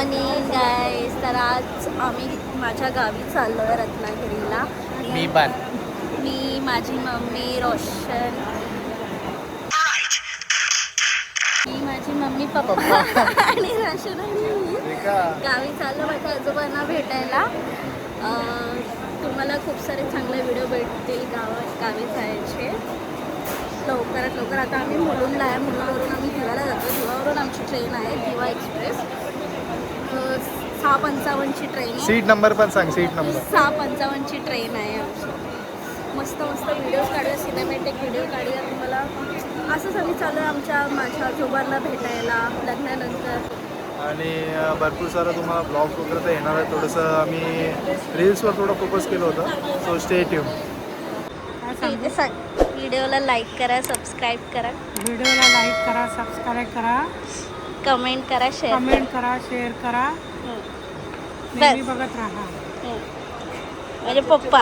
Morning guys तर आज आम्ही माझ्या गावी चाललो आहे रत्नागिरीला. मी पण मी माझी मम्मी रोशन. मी माझी मम्मी पप्पा. आणि रोशन आणि मी गावी चाललो माझ्या आजोबांना भेटायला. अं, तुम्हाला खूप सारे चांगले व्हिडिओ भेटतील गावा गावी जायचे. लवकरात लवकर आता आम्ही मुलुंडला आहे. मुलुंडवरून आम्ही दिवाला जातो. दिवावरून आमची ट्रेन आहे दिवा एक्सप्रेस सहा पंचावन्नची ट्रेन सीट नंबर पण सांग सीट नंबर सहा पंचावन्नची ट्रेन आहे आमची. मस्त मस्त व्हिडिओज काढूया सिनेमॅटिक व्हिडिओ काढूया. तुम्हाला असंच आम्ही चालू आहे आमच्या माझ्या आजोबांना भेटायला लग्नानंतर. आणि भरपूर सारं तुम्हाला ब्लॉग वगैरे तर येणार आहे थोडंसं आम्ही रील्सवर थोडं फोकस केलं होतं. सो स्टे ट्यून व्हिडिओला लाईक करा सबस्क्राईब करा. व्हिडिओला लाईक करा सबस्क्राईब करा. कमेंट करा शेअर कमेंट करा शेअर करा. नेहमी बघत राहा. म्हणजे पप्पा.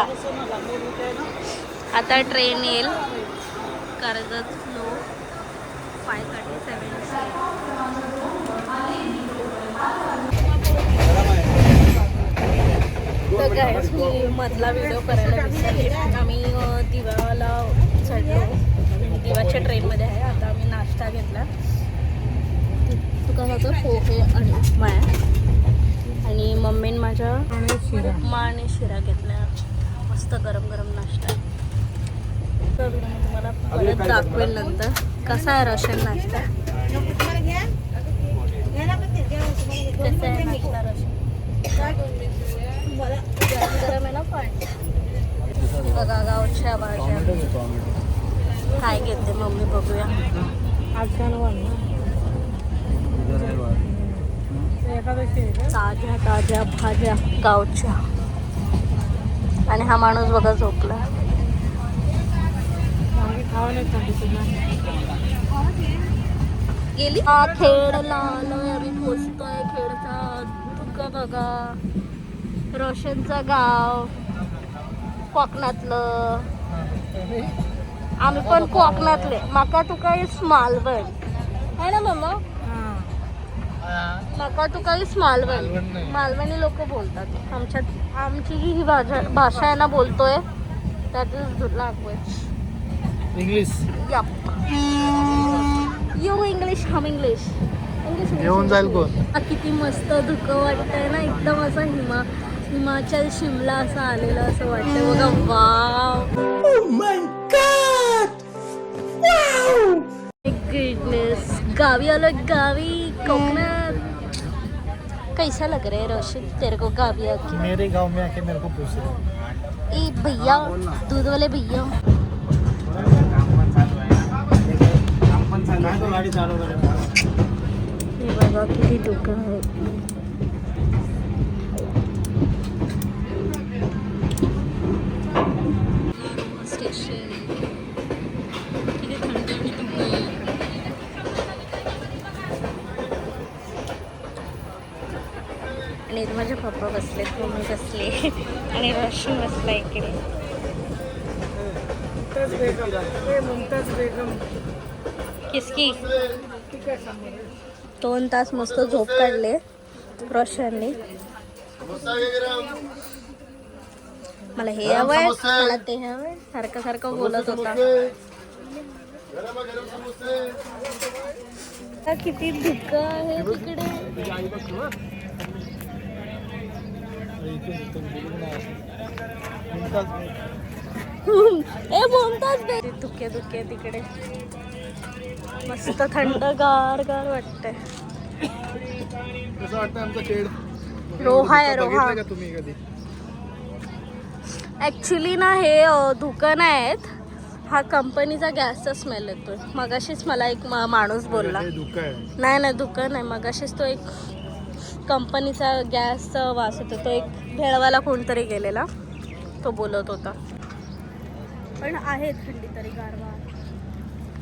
आता ट्रेन येईल. Karjat slow five thirty seven मी मधला व्हिडिओ करायला विसरले. आम्ही दिवाला चढलो. दिवाच्या ट्रेनमध्ये आहे. आता आम्ही नाश्ता घेतला. होतं पोहे आणि माया. आणि मम्मीन माझ्या उपमा आणि शिरा घेतल्या. मस्त गरम गरम नाश्ता. तर मी तुम्हाला परत दाखवेल नंतर. कसा आहे रशन नाश्ता? कसा आहे नाश्ता रशन गरम गरम आहे ना पण. बघा गावच्या भाज्या काय घेते मम्मी बघूया. आज शनिवार ना एकादशी आहे का? ताज्या ताज्या भाज्या गावच्या. आणि हा माणूस बघा झोपला. गेली? हा खेडला आलोय आम्ही पोचतोय खेडचा तुका बघा. रोशनचं गाव. कोकणातलं. आम्ही पण कोकणातले. माका तुका इस मालवण है ना मम्मा माका तुका इस मालवण मालवण नाही. मालवणी लोक बोलतात. आमच्यात आमची जी ही भाषा भाषा आहे ना बोलतोय. That is language English. You. English Hum English English घेऊन जाईल कोण? हा, किती मस्त धुकं वाटतंय ना एकदम असं हिमा हिमाचल शिमला असं आलेलं असं वाटतंय. बघा वाव. गुडनेस गावी आलो गावी. कोकणात. कैसा लग रहा है रोशन तेरे को गावी आके। मेरे गाव में आके मेरे को पूछ रहे ए भैया दूध वाले भैया। हे दुकान स्टेशन पप्पा बसलेत मम्मी बसले. आणि रोशन बसला इकडे. किसकी? दोन तास मस्त झोप काढले रोशनने. मला हे हवंय मला ते हवंय सारखं सारखं बोलत होता. आता किती धुक आहे तिकडे. ए बोलतात बे. धुके धुके तिकडे. मस्त थंड गार गार वाटतंय. कसं वाटतं आमचं खेळ? रोहा आहे, रोहा. तुम्ही कधी? ना हे दुकान आहेत. हा कंपनीचा गॅसचा स्मेल येतोय. मगाशीच मला एक माणूस बोलला. नाही नाही दुकान आहे मगाशीच तो एक कंपनीचा गॅसचा वास येतो. तो एक भेळवाला कोणतरी गेलेला. तो बोलत होता. पण आहे थंडी तरी गारवा.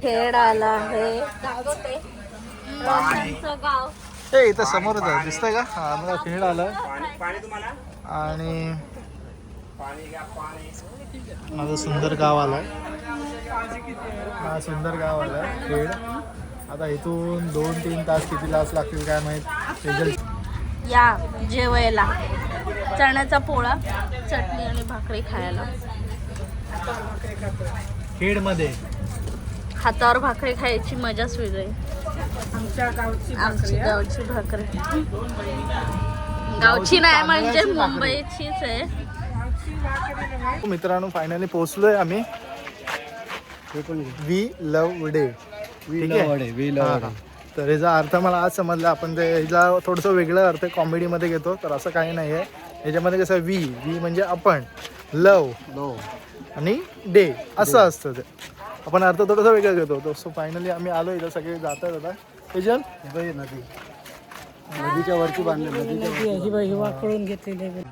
खेड आला आहे. गाव ते रोशनचं गाव हे इथं समोरच आहे. दिसतंय का? हा आम्हाला खेळ आणि माझं सुंदर गाव आलाय. हा सुंदर गाव आलाय खेड. आता इथून दोन तीन तास किती तास लागतील काय माहीत. रिझल्ट या जेवायला. चण्याचा पोळा चटणी आणि भाकरी खायला. खेडमध्ये. हातावर भाकरी खायची मजाच वेगळी. आमच्या गावची आमची भाकरी. गावची भाकरी. गावची नाही म्हणजे. मुंबईचीच आहे. मित्रांनो फायनली पोहोचलोय आम्ही. वी लव डे ठीक आहे? हा, हा. तर याचा अर्थ मला आज समजला. आपण ते ह्याचा थोडंसं वेगळं अर्थ कॉमेडीमध्ये घेतो तर असं काही नाही आहे याच्यामध्ये कसं वी वी म्हणजे आपण लव आणि डे असं असतं ते. आपण अर्थ थोडंसं वेगळं घेतो. तर सो फायनली आम्ही आलो इथं सगळे जातात आता. त्याच्यात नदी. नदीच्या वरती बांधले.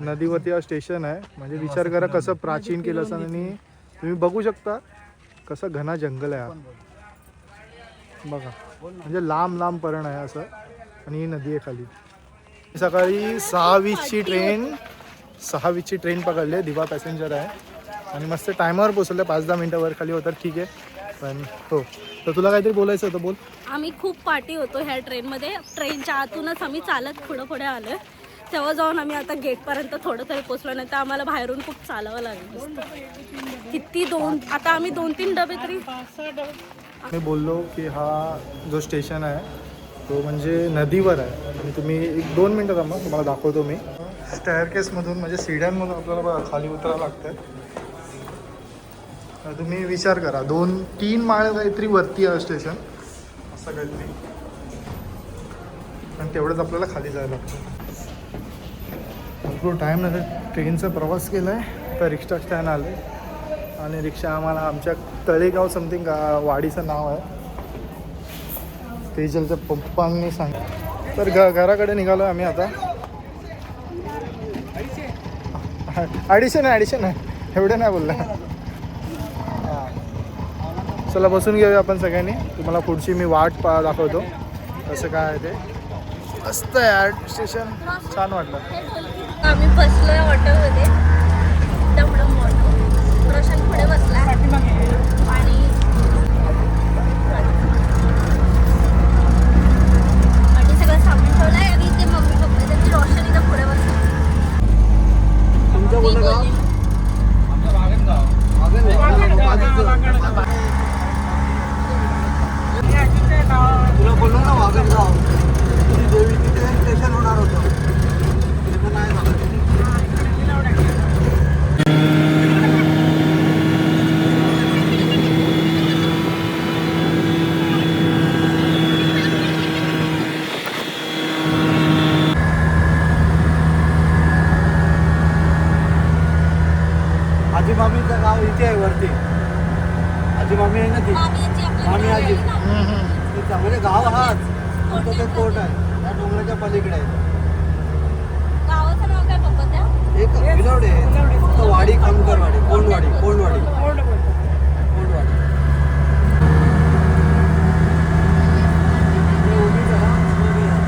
नदीवरती हा स्टेशन आहे. म्हणजे विचार करा कसं प्राचीन केलं असं आणि तुम्ही बघू शकता कसं घना जंगल आहे. बघा. म्हणजे लांब लांब परण आहे असं. आणि ही नदी आहे खाली. सकाळी सहा वीसची ट्रेन सहा वीसची ट्रेन पकडली आहे. दिवा पॅसेंजर आहे. आणि मस्त टायमावर पोचवलं पाच दहा मिनटं वर खाली होतात. ठीक आहे. पण हो. तर तुला काहीतरी बोलायचं होतं बोल. आम्ही खूप पार्टी होतो ह्या ट्रेनमध्ये ट्रेनच्या आतूनच आम्ही चालत पुढं पुढे आलो तेव्हा जाऊन आम्ही आता गेटपर्यंत थोडं तरी पोचलो नाही तर आम्हाला बाहेरून खूप चालावं लागलं. किती दोन आता आम्ही दोन तीन डबे तरी मी बोललो की हा जो स्टेशन आहे तो म्हणजे नदीवर आहे. आणि तुम्ही एक दोन मिनटं थांबा तुम्हाला दाखवतो मी. स्टेअरकेसमधून म्हणजे सीड्यांमधून आपल्याला खाली उतरावं लागतं तुम्ही विचार करा दोन तीन माळ काहीतरी वरती आहे स्टेशन. असं काहीतरी. आणि तेवढंच आपल्याला खाली जायला लागतं. भरपूर टाईम नंतर ट्रेनचा प्रवास केला आहे तर रिक्षा स्टँड आले. आणि रिक्षा आम्हाला आमच्या तळेगाव समथिंग वाडीचं नाव आहे. तेजलच्या पप्पांनी सांग तर घ घराकडे निघालो आम्ही आता. ॲडिशन आहे ॲडिशन आहे. एवढं नाही बोललं. हां. चला बसून घेऊया आपण सगळ्यांनी. तुम्हाला पुढची मी वाट पा दाखवतो. कसं काय आहे ते. मस्त आहे स्टेशन छान वाटलं. आम्ही बसलो ऑटोमध्ये मोठं रोशन पुढे बसला आणि आणि सगळं सामान ठेवलंय आणि ते मम्मी पप्पा त्यांची रोशन इथं पुढे बसला तुमचं मी कोणतं गाव बोलली, या तिथे गाव- तुला बोललो ना वागणगाव तुझी देवी तिथे स्टेशन होणार होतं ते पण नाही झालं आजी मामीचं गाव इथे आहे वरती आजी मामी आहे ना ती मामी याची आपल्या मामी घरी आजी आली ना. तिथं म्हणजे गाव हाच फक्त ते कोट आहे त्या डोंगराच्या पलीकडे आहे गावाचं नाव काय पप्पा त्या एक विलवडे फक्त वाडी कामकरवाडी कोंडवाडी कोंडवाडी कोंड बोलतात. कोंडवाडी हे उभीच आहे ना? उभी आहे.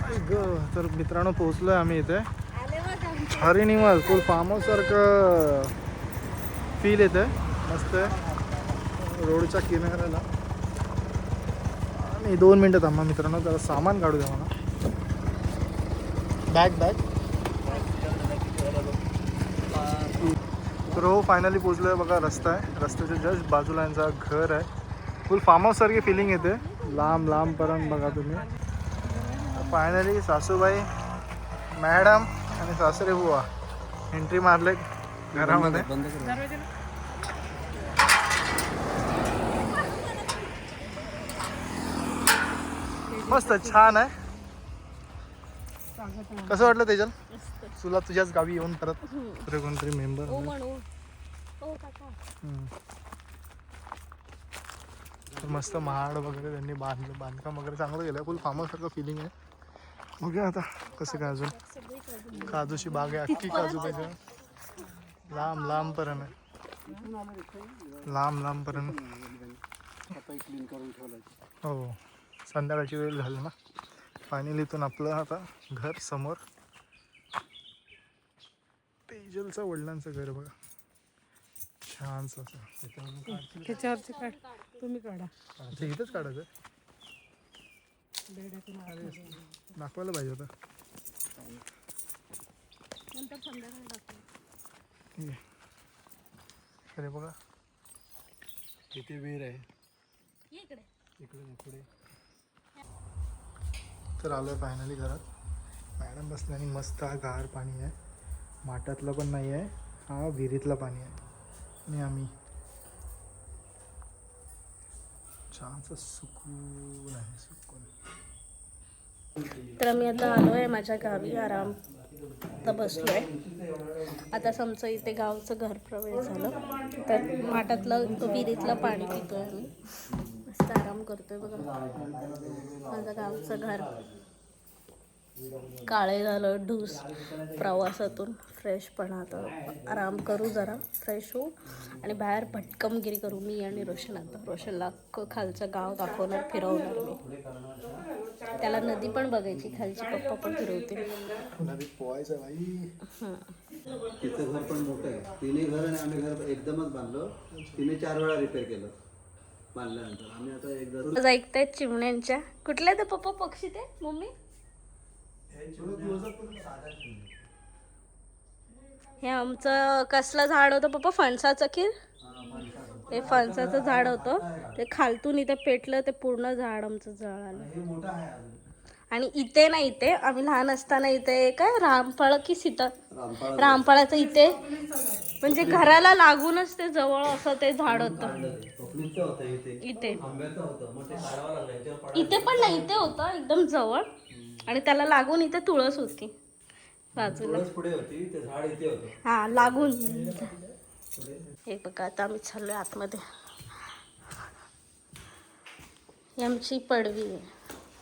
आई ग तर मित्रांनो पोहोचलोय आम्ही इथे. आले बघ आमचे. Hari Niwas full form house सारखं फील येतं मस्त आहे. रोडच्या किनाऱ्याला. आणि दोन मिनटं थांबा मित्रांनो जरा सामान काढू द्या मला. बॅग बॅग तर हो फायनली पोचलोय बघा रस्ता आहे. रस्त्याच्या जस्ट बाजूला यांचा घर आहे. फुल फार्म हाऊस सारखी फिलिंग येते. लांब लांबपर्यंत बघा तुम्ही. फायनली सासूबाई मॅडम आणि सासरे बुवा एंट्री मारले घरामध्ये मस्त छान आहे. कसं वाटलं मस्त. तुला तुझ्याच गावी येऊन परत दुसरे कोणतरी मेंबर ओ. ओ काका. मस्त महाड वगैरे त्यांनी बांधलं बांधकाम वगैरे चांगलं केलं फुल फार्म सारखं फिलिंग आहे बघूया आता कसं काय अजून. सगळीकडे. काजूची बाग आहे अख्खी काजू पाहिजे. लांब लांब पर्यंत लांब लांब पर्यंत. हो संध्याकाळची वेळ झाली ना. फायनली इथून आपलं आता घर समोर. तेजलचं वडिलांचं घर बघा. त्याच्यावरचे काढ. तुम्ही काढा. इथंच काढायचं. दाखवायला पाहिजे होतं नंतर ठीक अरे बघा. तिथे विहीर आहे. इकडे इकडे पुढे. तर आलोय फायनली घरात. मॅडम बसले आणि मस्त हा गार पाणी आहे. माठातलं पण नाही आहे हा विहिरीतलं पाणी आहे. आणि आम्ही. छानसं सुकून आहे सुकून. तर मी आता आलो आहे माझ्या गावी आराम आता बसलो आहे आता समजा इथे गावचं घर प्रवेश झालं. तर माठातलं विहिरीतलं पाणी पितोय आम्ही. मस्त आराम करतोय बघा. माझं गावचं घर. काळे झालं ढूस प्रवासातून फ्रेशपणा आता आराम करू जरा फ्रेश होऊ. आणि बाहेर भटकमगिरी करू मी आणि रोशन आता. रोशनला खालचं गाव दाखवणार फिरवणार मी. त्याला नदी पण बघायची खालची पप्पा पण बाई. तिचं घर पण मोठं आहे. तिने घर आणि आम्ही घर एकदमच बांधलं. तिने चार वेळा रिपेअर केलं बांधल्यानंतर. आम्ही आता एकदा ऐकतायत चिमण्यांच्या. कुठल्या ते पप्पा? पक्षी ते? मम्मी? हे आमचं कसलं झाड होतं पप्पा? फणसाचं की हे फणसाचं झाड होतं. ते खालतून इथे पेटलं ते पूर्ण झाड आमचं आहे अजून. आणि इथे ना इथे आम्ही लहान असताना इथे काय रामफळ की सीता? रामफळाचं. इथे. म्हणजे घराला लागूनच ते जवळ असं ते झाड होतं. इथे. इथे. पण नाही इथे होतं एकदम जवळ. आणि त्याला लागून इथे तुळस होती. बाजूला. झाड हा लागून. हे बघा आता आम्ही चाललोय आतमध्ये. ही आमची पडवी आहे.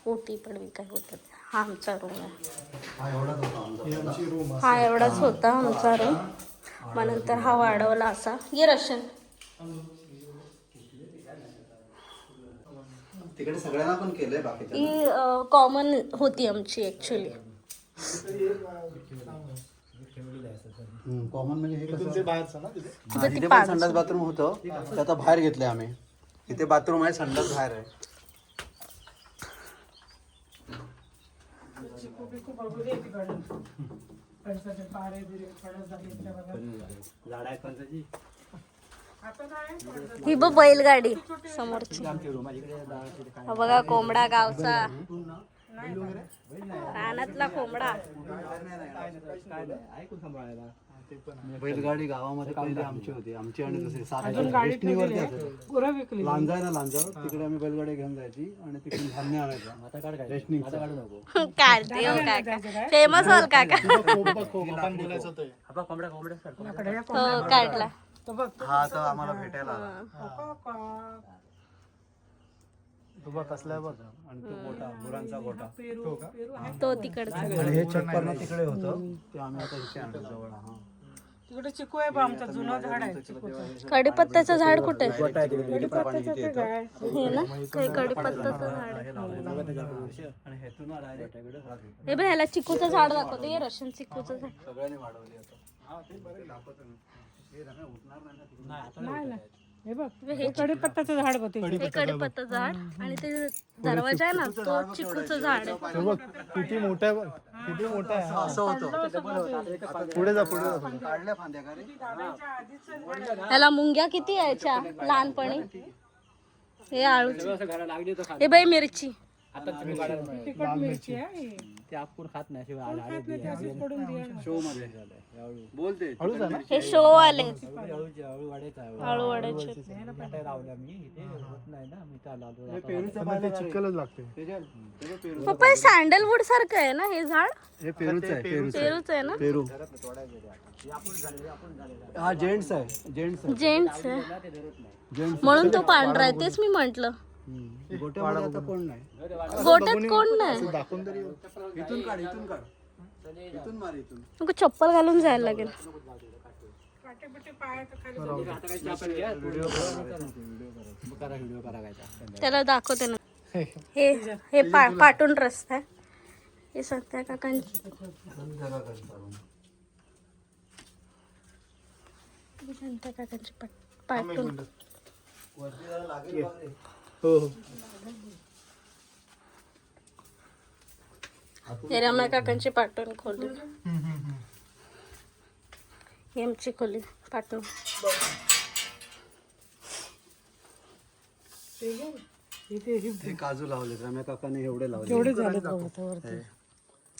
ओटी पडवी काय होतात हा आमचा रूम आहे. हा एवढाच होता आमचा ही रूम हा एवढाच होता आमचा रूम मग नंतर हा वाढवला असा. ये रशन. तिकडे सगळ्यांना पण केलंय बाकीच्या ही कॉमन होती आमची ऍक्च्युली कॉमन म्हणजे हे कसं तिथे? पण संडास बाथरूम होतं ते आता बाहेर घेतले आम्ही. इथे बाथरूम आहे संडास बाहेर आहे. ही बघ बैलगाडी. समोरची. हा बघा कोंबडा गावचा. रानातला कोंबडा. बैलगाडी गावामध्ये पहिली आमची होती. आमची आणि दुसरी सात अजून गाडी रेशनीवरती असायची गुरं विकली. लांजा आहे ना लांजा तिकडे आम्ही बैलगाडी घेऊन जायची आणि तिकडून धान्य आणायचं. काढते हो काका. फेमस होल काका. हो काढला. तो बघ हा तर आम्हाला भेटायला तुबा कसला बघ. आणि तो गोटा गुरांचा गोटा पेरू पेरू आहे. तो तिकडचा. आणि हे चक्कर ना तिकडे होतं. ते आम्ही आता इथे आणतो जवळ. हा. तिकडे चिकू आहे बा आमचा जुना झाड आहे. चिकूचं. कडीपत्त्याचं झाड कुठे? आहे? कडीपत्त्याचं ते काय हे ना? काही कडीपत्त्याचं झाड आहे. आणि हेतून डायरेक्ट हे बघ ह्याला चिकूचं झाड दाखवतो. ये रशन चिकूचं झाड. सगळ्यांनी वाढवली आता. हे नाही. नाही ना हे बघ हे कडीपत्त्याचं झाड बघ ते हे कडीपत्ता झाड आणि ते दरवाजा आहे ना तो चिकूचं झाड आहे. हे बघ किती मोठा आहे बघ किती मोठा आहे. हा. असं होतं. पुढे जा पुढे जा. काढल्या फांद्या का रे? ह्याला मुंग्या किती यायच्या? लहानपणी. हे आळू हे बाई मिरची. तिखट मिरची. आहे. ही. कोण खात नाही अशीच पडून दे ना. शो मध्ये बोलते आहे. हे शो आले चिखलच लागते पप्पा हे सँडलवूड सारखं आहे ना हे झाड? हे पेरूच आहे पेरूच पेरूच आहे ना? पेरू. हा जेंट्स आहे जेंट्स आहे. जेंट्स आहे. जेंट्स म्हणून तो पांढरा आहे तेच मी म्हंटल. गोट्यामध्ये आता कोण नाही? गोट्यात कोण नाही? दाखवून तरी इथून काढ इथून काढ. इथून मार इथून. नको चप्पल घालून जायला लागेल. त्याला दाखवते ना. हे हे पा पाटून रस्ता आहे. हे सत्या काकांची काकांची पाट. वरती जरा लागेल रे. हो हो. रम्या काकांची पाठवून खोली. ही आमची खोली पाठवून हे काजू लावले रम्या काकाने एवढे लावले एवढे झाले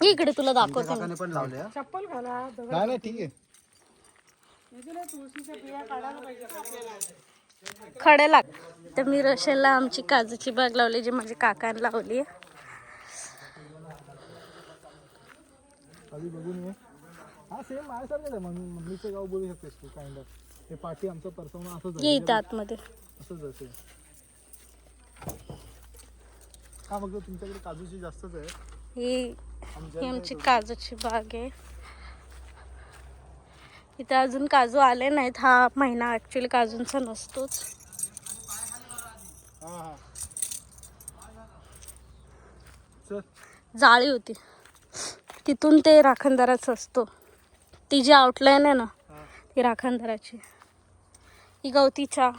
इकडे तुला दाखवते. काकाने पण लावले हा? चप्पल घाला दगड नाही नाही ठीक आहे. तुळशीच्या बिया काढायला पाहिजे. खडे लाग. तर मी रशेला आमची काजूची बाग लावली जी माझ्या काकाने लावली आधी बघून ये. सेम माझ्यासारखंच आहे. मम्मी मम्मीचं गाव बोलू शकतेस तू काइंड ऑफ पाठी आमचं परसवणं असंच ये आहे इथं आतमध्ये तुमच्याकडे काजूची जास्तच आहे. ही आमची काजूची बाग आहे. इथे अजून काजू आले नाहीत. हा महिना ऍक्च्युली काजूंचा नसतोच. जाळी होती. तिथून ते राखणदाराच असतो. ती जी आउटलाईन आहे ना ती राखणदाराची. ही गवती चहा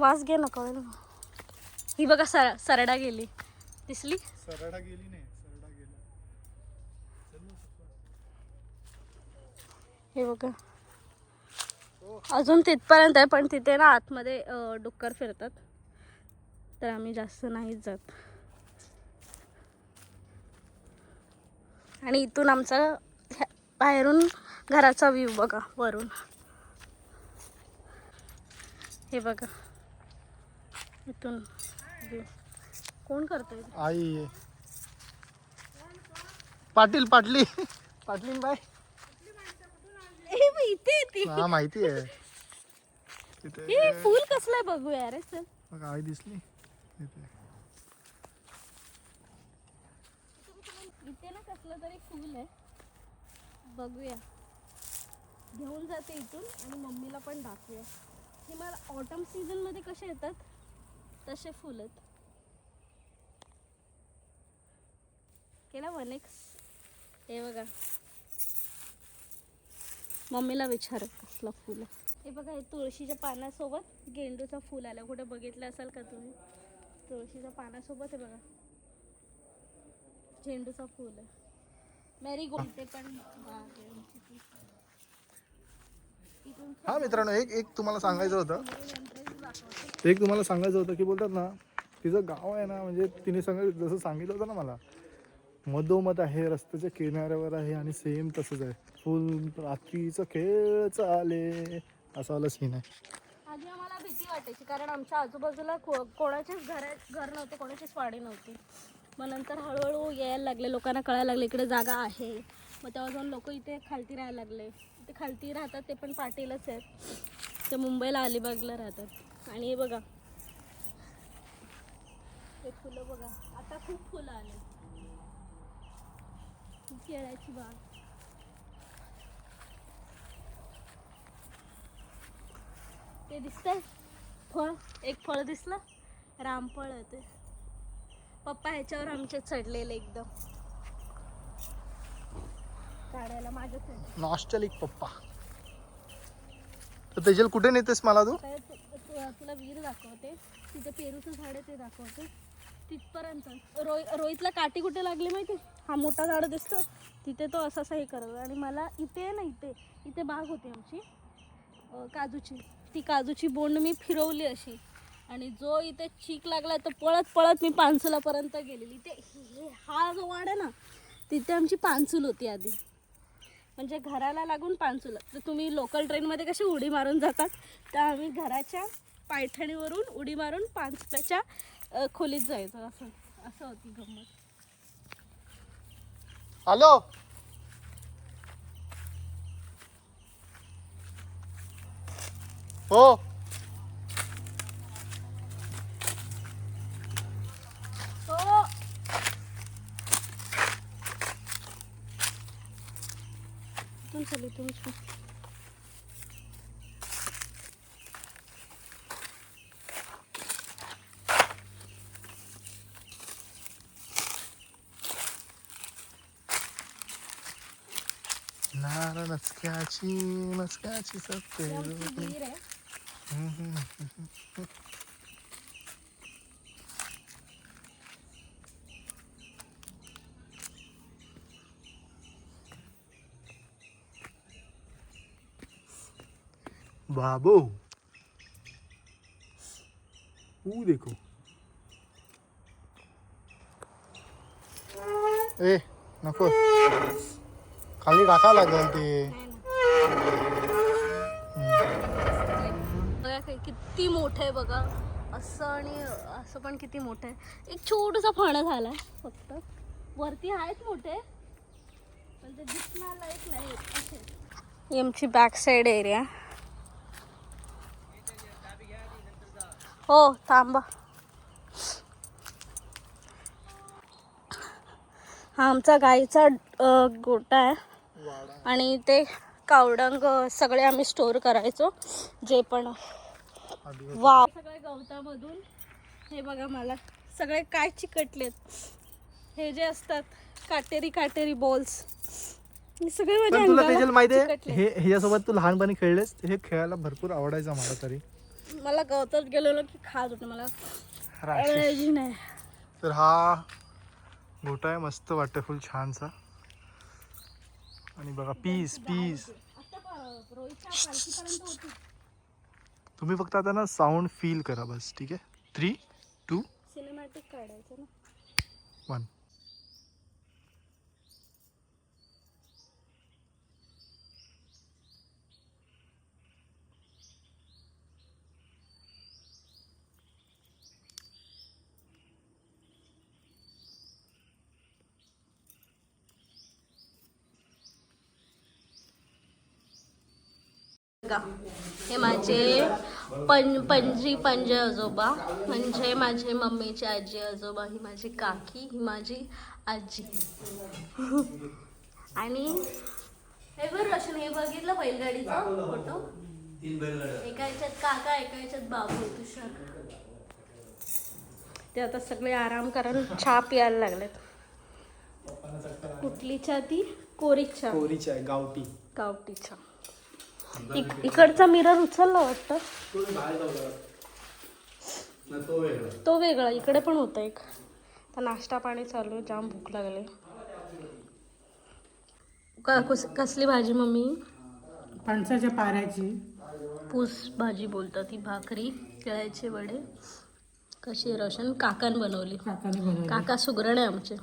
वास घे ना कळेल. ही बघा सर सरडा गेली. दिसली? सरडा गेली नाही सरडा गेला. हे बघा. अजून तिथपर्यंत आहे पण तिथे ना आतमध्ये डुक्कर फिरतात. तर आम्ही जास्त नाहीच जात. आणि इथून आमचा ह्या- बाहेरून घराचा व्ह्यू बघा वरून. हे बघा. इथून व्ह्यू कोण करतोय? आई. पाटील पाटली. पाटलीन बाय बघ, इथे येते हा माहिती आहे. तिथे हे फुल कसलंय बघूया रे चल. मग आई दिसली. इथे. इथे ना कसलं तरी फुल आहे. बघूया. घेऊन जाते इथून आणि मम्मीला पण दाखवूया. हे मला ऑटम सीझनमध्ये कसे येतात? तसे फुल केला वन एक्स हे बघा. मम्मीला विचारत कसलं फुल हे बघा हे तुळशीच्या पानासोबत गेंडूचं फुल आलं. कुठे बघितलं असाल का तुम्ही? तुळशीच्या पानासोबत आहे बघा. झेंडूचा फुल आहे. मेरी गोल्ड ते पण हा मित्रांनो एक एक तुम्हाला सांगायचं होतं. एक तुम्हाला सांगायचं होतं की बोलतात ना तिचं गाव आहे ना म्हणजे तिने सांग जसं सांगितलं होतं ना मला मधोमध आहे रस्त्याच्या किनाऱ्यावर आहे आणि सेम तसंच आहे. फुल रात्रीचं खेळ चाले असा वाला सीन आहे. आधी आम्हाला भीती वाटायची कारण आमच्या आजूबाजूला को कोणाचेच घर घर नव्हते कोणाचीच वाडी नव्हती. मग नंतर हळूहळू यायला लागले लोकांना कळायला लागले इकडे जागा आहे. मग तेव्हा जाऊन लोक इथे खालती राहायला लागले. ते खालती राहतात ते पण पाटीलच आहेत. ते मुंबईला अलिबागला राहतात. आणि हे बघा. हे फुलं बघा. आता खूप फुलं आले केळ्याची बाग ते दिसतंय फळ एक फळ दिसलं रामफळ ते पप्पा ह्याच्यावर आमचे चढलेले एकदम. काढायला माझ्या नॉस्टलिक पप्पा तर तेजल कुठे नेतेस मला तू? तुला वीर दाखवते. तिथे पेरूचं झाड आहे ते दाखवते. तिथपर्यंत. रोय रोहितला काठी कुठे लागली माहिती? हा मोठा झाड दिसतो तिथे तो असा असा हे करत आणि मला इथे ना इथे. इथे बाग होती आमची. काजूची. ती काजूची बोंड मी फिरवली अशी. आणि जो इथे चीक लागला तर पळत पळत मी पानसुलापर्यंत गेलेली. ते हा जो वाड आहे ना तिथे आमची पानसूल होती आधी. म्हणजे घराला लागून पानसुल. तर तुम्ही लोकल ट्रेनमध्ये कशी उडी मारून जातात तर आम्ही घराच्या पायठणीवरून उडी मारून पानसुलाच्या खोलीत जायचं. असं असं होती गंमत. हॅलो हो हो इथून चल इथून चल. हार नचक्याची नचक्याची सत्य विहीर आहे? बाबो. ऊ देखो. ए नको. खाली टाका लागेल ते. बघा काय किती मोठं आहे बघा. असं आणि असं पण किती मोठं आहे. एक छोटूसा फणं झालाय फक्त. वरती आहेत मोठे पण ते दिसणार लायक नाही ही आमची बॅक साईड एरिया हो थांबा. हा आमचा गाईचा गोटा आहे. आणि ते कावडंग सगळे आम्ही स्टोर करायचो जे पण वा सगळे गवतामधून हे बघा मला सगळे काय चिकटलेत. हे जे असतात काटेरी काटेरी बॉल्स सगळे माझ्या पण तुला अंगाला त्याच्यात माहितीये चिकटले. हे ह्याच्यासोबत तू लहानपणी खेळलेस हे खेळायला भरपूर आवडायचं मला तरी. मला गवतात गेलेलो की खात होतं मला. राक्षस. नाही. तर हा गोटा आहे मस्त वाटतं फुल छानसा. आणि बघा पीस पीस तुम्ही फक्त आता ना साऊंड फील करा बस ठीक आहे? थ्री टू सिनेमॅटिक काढायचं ना. वन हे माझे पं पंजी पंज आजोबा. म्हणजे माझे मम्मीचे आजी आजोबा ही माझी काकी ही माझी आजी. आणि हे बघ रोशन हे बघितलं बैलगाडीचा फोटो? एका याच्यात काका एका याच्यात बाबू तुषार. ते आता सगळे आराम करून चहा प्यायला लागलेत. कुठली चहा ती? कोरी चहा कोरीची आहे गावठी. गावठी चहा इक- इकडचा मिरर उचलला वाटतं. तो वेगळा. तो वेगळा इकडे पण होता एक. तर नाश्ता पाणी चालू आहे, जाम भूक लागले. क- कुस- कसली भाजी मम्मी? फणसाच्या पाऱ्याची. पूस भाजी बोलतात ती भाकरी केळ्याचे वडे. कशी रोशन? काकान बनवली. काकाने बनवली. काका सुगरण आहे आमचे.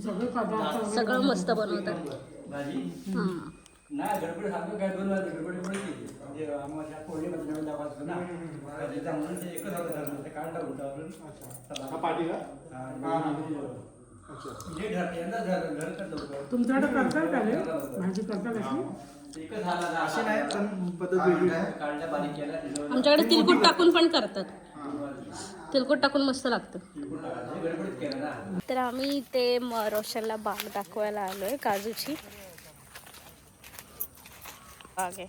सगळे पदार्थ सगळं मस्त बनवतात. हम्म. नाही गडबड सांगतो काय दोन वाजता गडबड एवढी केली. म्हणजे आम्हाला नवीन ना. त्याच्या म्हणून ते एकच होतं ठरलं ते होतं आपण यंदा झालं घर कर लवकर तुमच्याकडे करतात का रे भाजी करता कशी? ते एकच झाला ना अशी नाही पण पद्धत वेगळी. आहे काढल्या बारीक केला त्याच्यावर आमच्याकडे तिलकुट टाकून पण करतात. तिलकुट टाकून मस्त लागतं. तर आम्ही ते म- रोशनला बाग दाखवायला आलोय काजूची. बाग आहे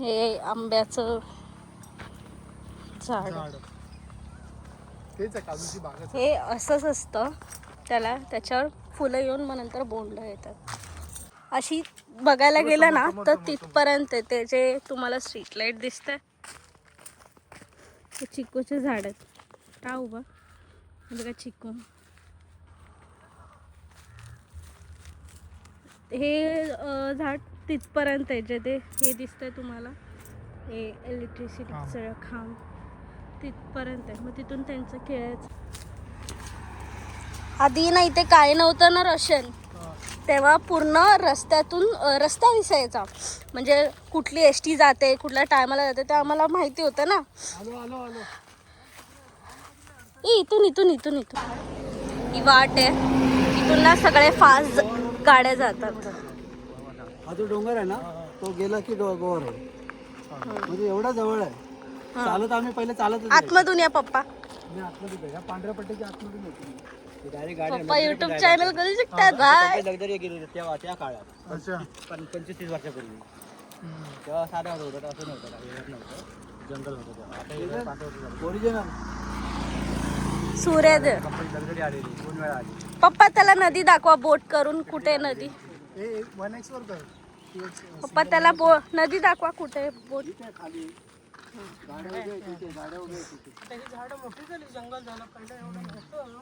हे आंब्याचं झाड. हे असंच असतं. त्याला त्याच्यावर फुलं येऊन मग नंतर बोंड येतात. अशी बघायला गेलं ना तर तिथपर्यंत. ते जे तुम्हाला स्ट्रीट लाइट दिसतंय ते चिकूचे झाड आहेत. का उभा. बघा चिकू. हे झाड तिथपर्यंत आहे जे ते हे दिसतंय तुम्हाला. हे इलेक्ट्रिसिटीचं खांब तिथपर्यंत आहे. मग तिथून त्यांचं खेळायचं आधी ना इथे काय नव्हतं ना रोशन तेव्हा पूर्ण रस्त्यातून रस्ता दिसायचा. म्हणजे कुठली एस टी जाते कुठल्या टायमाला जाते ते आम्हाला माहिती होतं ना. इथून इथून इथून इथून. ही वाट आहे. इथून ना सगळे फास्ट गाड्या जातात. हा जो डोंगर आहे ना तो गेला की डो- गोवर आहे. म्हणजे एवढा जवळ आहे. चालत आम्ही पहिले चालत आतमधून या पप्पा. पांढऱ्या पट्टीच्या आतमधून येतो डायरेक्ट गाडी पप्पा युट्यूब चॅनल करू शकतात बाय लक्झरी गेली तेव्हा त्या काळात. अच्छा. पण पंचवीस तीस वर्षापूर्वी. तेव्हा साधं होतं होतं असं नव्हतं काही हे नव्हतं. जंगल होतं तेव्हा. आता हे पांढरं होतं झालं. ओरिजिनल सूर्योदय दरगडी आलेली दोन वेळा आली. पप्पा त्याला नदी दाखवा बोट करून कुठे नदी? पप्पा त्याला बो नदी दाखवा कुठे बोट. झाडं मोठी झाली जंगल झालं पहिलं एवढं नव्हतं.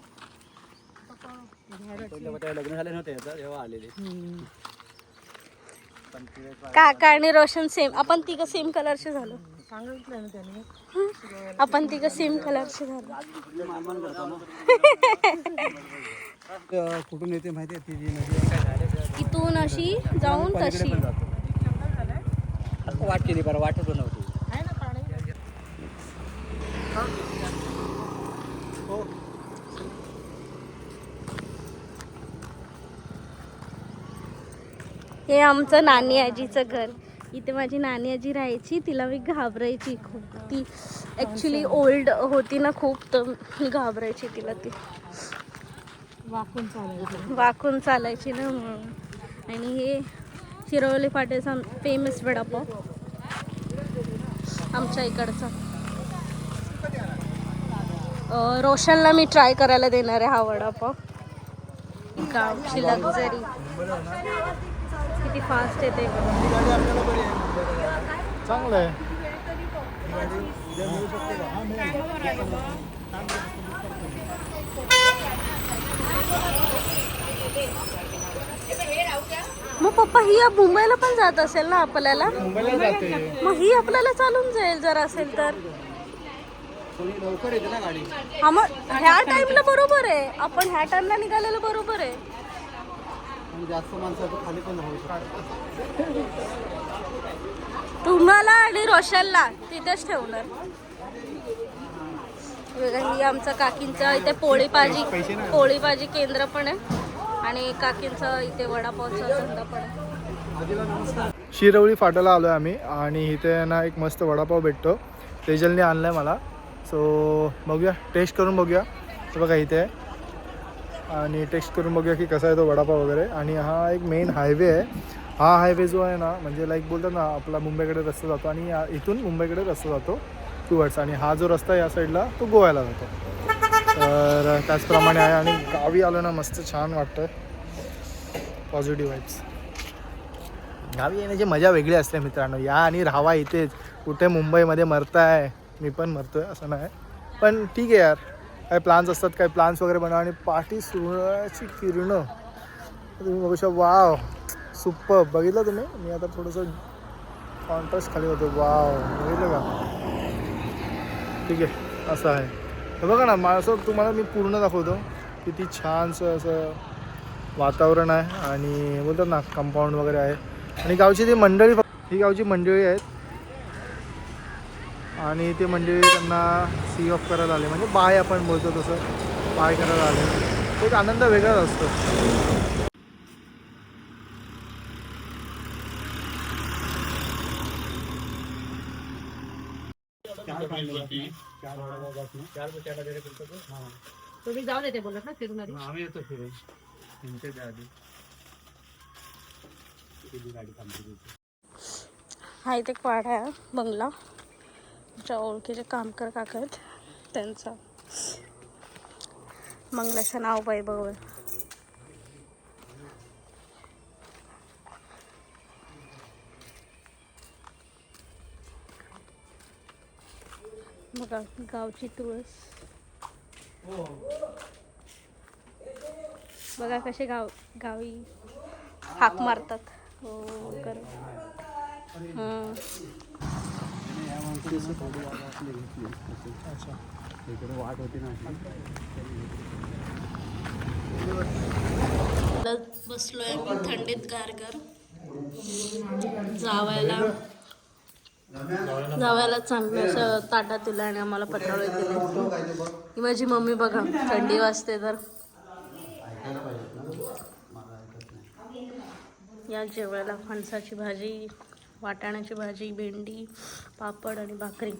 पहिलं मग तेव्हा लग्न झाले नव्हते याचं, तेव्हा आलेले. पण ते काका आणि रोशन सेम आपण तिघं सेम कलरचे झालो. आपण तिघं सेम कलरचे झालो. कुठून येते माहिती आहे? ती नदी इथून अशी जाऊन तशी. वाट केली बरं वाटच बनवते आहे ना पाणी? हे आमचं नानी आजीचं घर. इथे माझी नानी आजी राहायची तिला मी घाबरायची खूप. ती ॲक्च्युली ओल्ड होती ना खूप तर घाबरायची तिला ती. वाकून चालायचं. वाकून चालायची ना म्हणून. आणि हे शिरवली फाटेचा फेमस वडापाव. आमच्या इकडचा. रोशनला मी ट्राय करायला देणार आहे हा वडापाव. गावची लक्झरी किती फास्ट येते चांगलं आहे. मग पप्पा ही मुंबईला पण जात असेल ना आपल्याला? मुंबईला जाते. मग ही आपल्याला चालून जाईल जर असेल तर. लवकर येते ना गाडी. हा मग ह्या टाइमला बरोबर आहे. आपण ह्या टाइमला निघालेलं बरोबर आहे. आणि जास्त माणसाचं खाली पण राहू शकतो. तुम्हाला आणि रोशनला तिथेच ठेवणार. ही आमचं काकींचं इथे पोळी भाजी पोळी भाजी केंद्र पण आहे. आणि काकींचं इथे वडापावचा धंदा पण आहे. शिरवळी फाट्याला आलो आहे आम्ही आणि इथे ना एक मस्त वडापाव भेटतो. तेजलने आणला आहे मला. सो बघूया. टेस्ट करून बघूया. बघा इथे. आहे आणि टेस्ट करून बघूया की कसा आहे तो वडापाव वगैरे. आणि हा एक मेन हायवे आहे. हा हायवे जो आहे ना म्हणजे लाईक बोलतात ना आपला मुंबईकडे रस्ता जातो आणि या- इथून मुंबईकडे रस्ता जातो. टुवर्ड्स. आणि हा जो रस्ता या साईडला तो गोव्याला जातो. तर त्याचप्रमाणे आहे आणि गावी आलो ना मस्त छान वाटतं पॉझिटिव्ह वाईब्स गावी येण्याची मजा वेगळी असते मित्रांनो. या आणि राहावा इथेच. कुठे मुंबईमध्ये मरताय मी पण मरतोय असं नाही. पण ठीक आहे यार. काही प्लान्स असतात काही प्लान्स वगैरे बनवा. आणि पाठी सूर्याची किरणं तुम्ही बघू शकता. वाव सुपर बघितलं तुम्ही? मी आता थोडंसं कॉन्ट्रास्ट खाली होतो. वाव बघितलं का? ठीक आहे. असं आहे. हे बघा ना माझं तुम्हाला मी पूर्ण दाखवतो किती छानसं असं वातावरण आहे आणि बोलतात ना कंपाऊंड वगैरे आहे. आणि गावची ती मंडळी ही गावची मंडळी आहेत. आणि ते मंडळी त्यांना सी ऑफ करायला आले. म्हणजे बाय आपण बोलतो तसं. बाय करायला आले. तो एक आनंद वेगळाच असतो. तुम्ही जाऊ देते बोलत ना फिरून आधी. आम्ही येतो फिरून. तुमच्या आधी किती गाडी थांबली हा इथे एक वाडा आहे बंगला. ज्या ओळखीचे कामकर काका आहेत त्यांचा. बंगल्याचं नाव वैभव आहे. बघा गावची तुळस. बघा कसे गाव गावी हाक मारतात. हो कर वाट होती ना बसलोय थंडीत गारगर. जावायला नव्याला चांगलं असं ताटा दिलं आणि आम्हाला पटावळे दिले. माझी मम्मी बघा थंडी वाजते तर. या जेवणाला फणसाची भाजी वाटाण्याची भाजी भेंडी पापड आणि भाकरी.